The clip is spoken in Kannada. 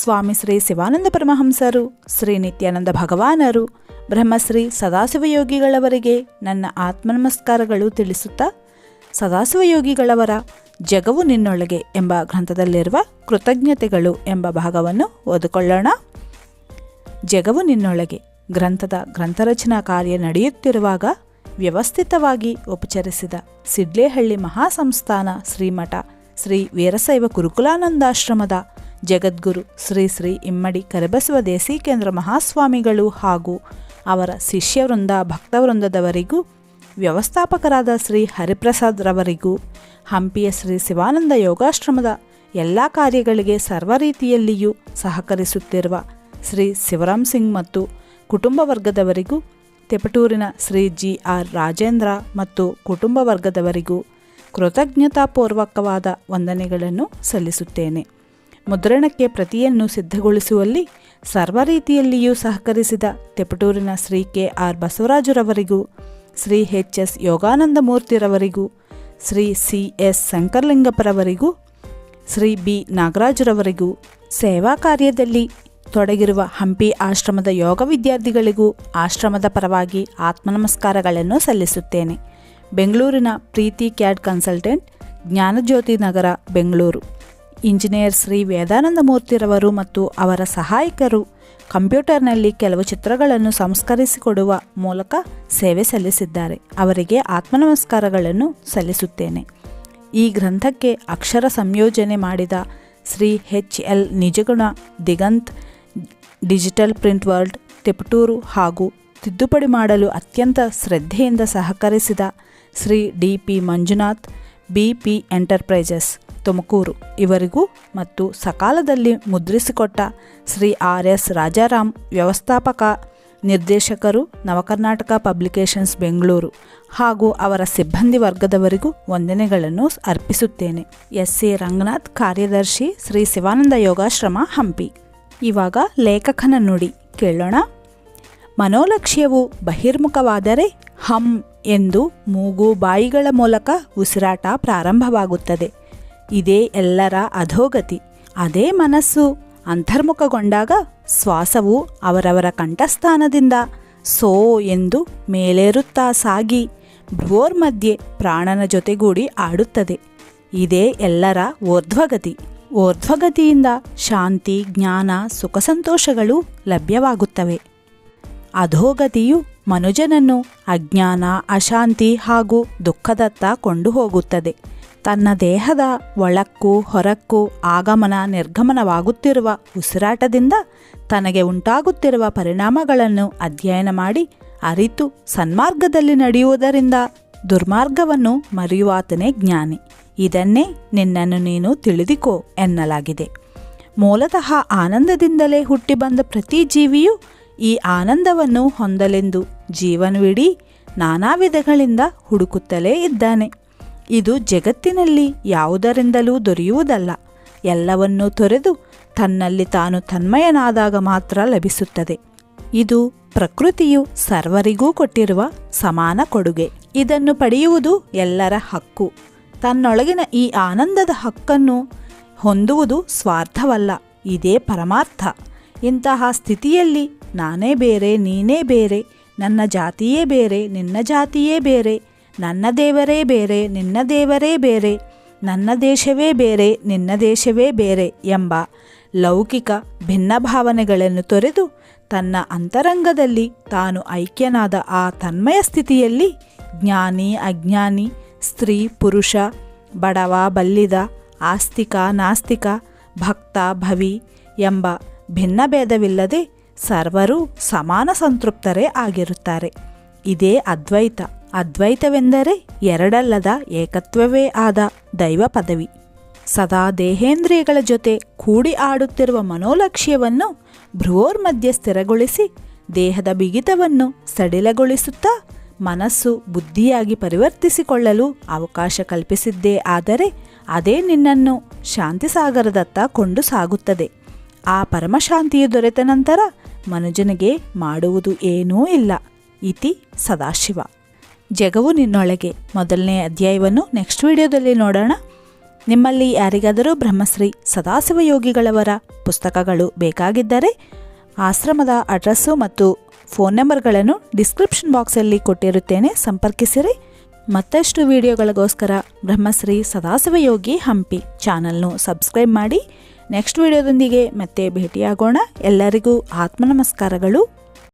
ಸ್ವಾಮಿ ಶ್ರೀ ಶಿವಾನಂದ ಪರಮಹಂಸರು, ಶ್ರೀ ನಿತ್ಯಾನಂದ ಭಗವಾನರು, ಬ್ರಹ್ಮಶ್ರೀ ಸದಾಶಿವಯೋಗಿಗಳವರಿಗೆ ನನ್ನ ಆತ್ಮನಮಸ್ಕಾರಗಳು ತಿಳಿಸುತ್ತಾ, ಸದಾಶಿವಯೋಗಿಗಳವರ ಜಗವು ನಿನ್ನೊಳಗೆ ಎಂಬ ಗ್ರಂಥದಲ್ಲಿರುವ ಕೃತಜ್ಞತೆಗಳು ಎಂಬ ಭಾಗವನ್ನು ಓದಿಕೊಳ್ಳೋಣ. ಜಗವು ನಿನ್ನೊಳಗೆ ಗ್ರಂಥದ ಗ್ರಂಥರಚನಾ ಕಾರ್ಯ ನಡೆಯುತ್ತಿರುವಾಗ ವ್ಯವಸ್ಥಿತವಾಗಿ ಉಪಚರಿಸಿದ ಸಿಡ್ಲೇಹಳ್ಳಿ ಮಹಾಸಂಸ್ಥಾನ ಶ್ರೀಮಠ ಶ್ರೀ ವೀರಶೈವ ಗುರುಕುಲಾನಂದಾಶ್ರಮದ ಜಗದ್ಗುರು ಶ್ರೀ ಶ್ರೀ ಇಮ್ಮಡಿ ಕರಬಸವ ದೇಸಿಕೇಂದ್ರ ಮಹಾಸ್ವಾಮಿಗಳು ಹಾಗೂ ಅವರ ಶಿಷ್ಯವೃಂದ, ಭಕ್ತವೃಂದದವರಿಗೂ, ವ್ಯವಸ್ಥಾಪಕರಾದ ಶ್ರೀ ಹರಿಪ್ರಸಾದ್ ರವರಿಗೂ ಹಂಪಿಯ ಶ್ರೀ ಶಿವಾನಂದ ಯೋಗಾಶ್ರಮದ ಎಲ್ಲ ಕಾರ್ಯಗಳಿಗೆ ಸರ್ವ ರೀತಿಯಲ್ಲಿಯೂ ಸಹಕರಿಸುತ್ತಿರುವ ಶ್ರೀ ಶಿವರಾಮ್ ಸಿಂಗ್ ಮತ್ತು ಕುಟುಂಬ ವರ್ಗದವರಿಗೂ, ತೆಪಟೂರಿನ ಶ್ರೀ ಜಿ ಆರ್ ರಾಜೇಂದ್ರ ಮತ್ತು ಕುಟುಂಬ ವರ್ಗದವರಿಗೂ ಕೃತಜ್ಞತಾಪೂರ್ವಕವಾದ ವಂದನೆಗಳನ್ನು ಸಲ್ಲಿಸುತ್ತೇನೆ. ಮುದ್ರಣಕ್ಕೆ ಪ್ರತಿಯನ್ನು ಸಿದ್ಧಗೊಳಿಸುವಲ್ಲಿ ಸರ್ವ ರೀತಿಯಲ್ಲಿಯೂ ಸಹಕರಿಸಿದ ತೆಪಟೂರಿನ ಶ್ರೀ ಕೆ ಆರ್ ಬಸವರಾಜುರವರಿಗೂ, ಶ್ರೀ ಎಚ್ ಎಸ್ ಯೋಗಾನಂದ ಮೂರ್ತಿರವರಿಗೂ ಶ್ರೀ ಸಿ ಎಸ್ ಶಂಕರಲಿಂಗಪ್ಪರವರಿಗೂ ಶ್ರೀ ಬಿ ನಾಗರಾಜರವರಿಗೂ ಸೇವಾ ಕಾರ್ಯದಲ್ಲಿ ತೊಡಗಿರುವ ಹಂಪಿ ಆಶ್ರಮದ ಯೋಗ ವಿದ್ಯಾರ್ಥಿಗಳಿಗೂ ಆಶ್ರಮದ ಪರವಾಗಿ ಆತ್ಮನಮಸ್ಕಾರಗಳನ್ನು ಸಲ್ಲಿಸುತ್ತೇನೆ. ಬೆಂಗಳೂರಿನ Preethi CAD consultant, Jnanajyothi Nagar, Bengaluru. Engineer Shri Vedananda ಮೂರ್ತಿರವರು ಮತ್ತು ಅವರ ಸಹಾಯಕರು ಕಂಪ್ಯೂಟರ್ನಲ್ಲಿ ಕೆಲವು ಚಿತ್ರಗಳನ್ನು ಸಂಸ್ಕರಿಸಿಕೊಡುವ ಮೂಲಕ ಸೇವೆ ಸಲ್ಲಿಸಿದ್ದಾರೆ. ಅವರಿಗೆ ಆತ್ಮನಮಸ್ಕಾರಗಳನ್ನು ಸಲ್ಲಿಸುತ್ತೇನೆ. ಈ ಗ್ರಂಥಕ್ಕೆ ಅಕ್ಷರ ಸಂಯೋಜನೆ ಮಾಡಿದ Shri H L Nijaguna, Diganth, digital print world, Tiptur ಹಾಗೂ ತಿದ್ದುಪಡಿ ಮಾಡಲು ಅತ್ಯಂತ ಶ್ರದ್ಧೆಯಿಂದ ಸಹಕರಿಸಿದ Shri D P Manjunath, B P enterprises Tumakuru. ಇವರಿಗೂ ಮತ್ತು ಸಕಾಲದಲ್ಲಿ ಮುದ್ರಿಸಿಕೊಟ್ಟ ಶ್ರೀ ಆರ್ ಎಸ್ ರಾಜಾರಾಮ್ ವ್ಯವಸ್ಥಾಪಕ, ನಿರ್ದೇಶಕರು ನವಕರ್ನಾಟಕ ಪಬ್ಲಿಕೇಶನ್ಸ್ ಬೆಂಗಳೂರು ಹಾಗೂ ಅವರ ಸಿಬ್ಬಂದಿ ವರ್ಗದವರಿಗೂ ವಂದನೆಗಳನ್ನು ಅರ್ಪಿಸುತ್ತೇನೆ. ಎಸ್. ಸಿ ರಂಗನಾಥ್, ಕಾರ್ಯದರ್ಶಿ ಶ್ರೀ ಶಿವಾನಂದ ಯೋಗಾಶ್ರಮ, ಹಂಪಿ. ಇವಾಗ ಲೇಖಕನ ನುಡಿ ಕೇಳೋಣ. ಮನೋಲಕ್ಷ್ಯವು ಬಹಿರ್ಮುಖವಾದರೆ ಹಂ ಎಂದು ಮೂಗು ಬಾಯಿಗಳ ಮೂಲಕ ಉಸಿರಾಟ ಪ್ರಾರಂಭವಾಗುತ್ತದೆ. ಇದೇ ಎಲ್ಲರ ಅಧೋಗತಿ. ಅದೇ ಮನಸ್ಸು. ಅಂತರ್ಮುಖಗೊಂಡಾಗ ಶ್ವಾಸವು ಅವರವರ ಕಂಠಸ್ಥಾನದಿಂದ ಸೋ ಎಂದು ಮೇಲೇರುತ್ತಾ ಸಾಗಿ ಭೋರ್ ಮಧ್ಯೆ ಪ್ರಾಣನ ಜೊತೆಗೂಡಿ ಆಡುತ್ತದೆ. ಇದೇ ಎಲ್ಲರ ಊರ್ಧ್ವಗತಿ ಊರ್ಧ್ವಗತಿಯಿಂದ ಶಾಂತಿ, ಜ್ಞಾನ, ಸುಖ ಸಂತೋಷಗಳು ಲಭ್ಯವಾಗುತ್ತವೆ. ಅಧೋಗತಿಯು ಮನುಜನನ್ನು ಅಜ್ಞಾನ, ಅಶಾಂತಿ ಹಾಗೂ ದುಃಖದತ್ತ ಕೊಂಡು ಹೋಗುತ್ತದೆ ತನ್ನ ದೇಹದ ಒಳಕ್ಕೂ ಹೊರಕ್ಕೂ ಆಗಮನ ನಿರ್ಗಮನವಾಗುತ್ತಿರುವ ಉಸಿರಾಟದಿಂದ ತನಗೆ ಉಂಟಾಗುತ್ತಿರುವ ಪರಿಣಾಮಗಳನ್ನು ಅಧ್ಯಯನ ಮಾಡಿ ಅರಿತು ಸನ್ಮಾರ್ಗದಲ್ಲಿ ನಡೆಯುವುದರಿಂದ ದುರ್ಮಾರ್ಗವನ್ನು ಮರೆಯುವಾತನೇ ಜ್ಞಾನಿ. ಇದನ್ನೇ ನಿನ್ನನ್ನು ನೀನು ತಿಳಿದಿಕೋ ಎನ್ನಲಾಗಿದೆ. ಮೂಲತಃ ಆನಂದದಿಂದಲೇ ಹುಟ್ಟಿ ಬಂದ ಪ್ರತಿ ಜೀವಿಯು ಈ ಆನಂದವನ್ನು ಹೊಂದಲೆಂದು ಜೀವನವಿಡೀ ನಾನಾ ವಿಧಗಳಿಂದ ಹುಡುಕುತ್ತಲೇ ಇದ್ದಾನೆ. ಇದು ಜಗತ್ತಿನಲ್ಲಿ ಯಾವುದರಿಂದಲೂ ದೊರೆಯುವುದಲ್ಲ. ಎಲ್ಲವನ್ನೂ ತೊರೆದು ತನ್ನಲ್ಲಿ ತಾನು ತನ್ಮಯನಾದಾಗ ಮಾತ್ರ ಲಭಿಸುತ್ತದೆ. ಇದು ಪ್ರಕೃತಿಯು ಸರ್ವರಿಗೂ ಕೊಟ್ಟಿರುವ ಸಮಾನ ಕೊಡುಗೆ. ಇದನ್ನು ಪಡೆಯುವುದು ಎಲ್ಲರ ಹಕ್ಕು. ತನ್ನೊಳಗಿನ ಈ ಆನಂದದ ಹಕ್ಕನ್ನು ಹೊಂದುವುದು ಸ್ವಾರ್ಥವಲ್ಲ, ಇದೇ ಪರಮಾರ್ಥ. ಇಂತಹ ಸ್ಥಿತಿಯಲ್ಲಿ ನಾನೇ ಬೇರೆ, ನೀನೇ ಬೇರೆ, ನನ್ನ ಜಾತಿಯೇ ಬೇರೆ, ನಿನ್ನ ಜಾತಿಯೇ ಬೇರೆ ನನ್ನ ದೇವರೇ ಬೇರೆ, ನಿನ್ನ ದೇವರೇ ಬೇರೆ, ನನ್ನ ದೇಶವೇ ಬೇರೆ, ನಿನ್ನ ದೇಶವೇ ಬೇರೆ ಎಂಬ ಲೌಕಿಕ ಭಿನ್ನ ಭಾವನೆಗಳನ್ನು ತೊರೆದು ತನ್ನ ಅಂತರಂಗದಲ್ಲಿ ತಾನು ಐಕ್ಯನಾದ ಆ ತನ್ಮಯ ಸ್ಥಿತಿಯಲ್ಲಿ ಜ್ಞಾನಿ, ಅಜ್ಞಾನಿ, ಸ್ತ್ರೀ, ಪುರುಷ, ಬಡವ, ಬಲ್ಲಿದ, ಆಸ್ತಿಕ, ನಾಸ್ತಿಕ, ಭಕ್ತ, ಭವಿ ಎಂಬ ಭಿನ್ನಭೇದವಿಲ್ಲದೆ ಸರ್ವರೂ ಸಮಾನ ಸಂತೃಪ್ತರೇ ಆಗಿರುತ್ತಾರೆ. ಇದೇ ಅದ್ವೈತ. ಅದ್ವೈತವೆಂದರೆ ಎರಡಲ್ಲದ ಏಕತ್ವವೇ ಆದ ದೈವ ಪದವಿ. ಸದಾ ದೇಹೇಂದ್ರಿಯಗಳ ಜೊತೆ ಕೂಡಿ ಆಡುತ್ತಿರುವ ಮನೋಲಕ್ಷ್ಯವನ್ನು ಭ್ರುವೋರ್ ಮಧ್ಯೆ ಸ್ಥಿರಗೊಳಿಸಿ ದೇಹದ ಬಿಗಿತವನ್ನು ಸಡಿಲಗೊಳಿಸುತ್ತಾ ಮನಸ್ಸು ಬುದ್ಧಿಯಾಗಿ ಪರಿವರ್ತಿಸಿಕೊಳ್ಳಲು ಅವಕಾಶ ಕಲ್ಪಿಸಿದ್ದೇ ಆದರೆ ಅದೇ ನಿನ್ನನ್ನು ಶಾಂತಿಸಾಗರದತ್ತ ಕೊಂಡು ಸಾಗುತ್ತದೆ. ಆ ಪರಮಶಾಂತಿಯು ದೊರೆತ ನಂತರ ಮನುಜನಿಗೆ ಮಾಡುವುದು ಏನೂ ಇಲ್ಲ. ಇತಿ ಸದಾಶಿವ. ಜಗವು ನಿನ್ನೊಳಗೆ. ಮೊದಲನೇ ಅಧ್ಯಾಯವನ್ನು ನೆಕ್ಸ್ಟ್ ವಿಡಿಯೋದಲ್ಲಿ ನೋಡೋಣ. ನಿಮ್ಮಲ್ಲಿ ಯಾರಿಗಾದರೂ ಬ್ರಹ್ಮಶ್ರೀ ಸದಾಶಿವ ಯೋಗಿಗಳವರ ಪುಸ್ತಕಗಳು ಬೇಕಾಗಿದ್ದರೆ ಆಶ್ರಮದ ಅಡ್ರೆಸ್ಸು ಮತ್ತು ಫೋನ್ ನಂಬರ್ಗಳನ್ನು ಡಿಸ್ಕ್ರಿಪ್ಷನ್ ಬಾಕ್ಸಲ್ಲಿ ಕೊಟ್ಟಿರುತ್ತೇನೆ ಸಂಪರ್ಕಿಸಿರಿ. ಮತ್ತಷ್ಟು ವಿಡಿಯೋಗಳಿಗೋಸ್ಕರ ಬ್ರಹ್ಮಶ್ರೀ ಸದಾಶಿವ ಯೋಗಿ ಹಂಪಿ ಚಾನಲ್ನು ಸಬ್ಸ್ಕ್ರೈಬ್ ಮಾಡಿ. ನೆಕ್ಸ್ಟ್ ವಿಡಿಯೋದೊಂದಿಗೆ ಮತ್ತೆ ಭೇಟಿಯಾಗೋಣ. ಎಲ್ಲರಿಗೂ ಆತ್ಮ ನಮಸ್ಕಾರಗಳು.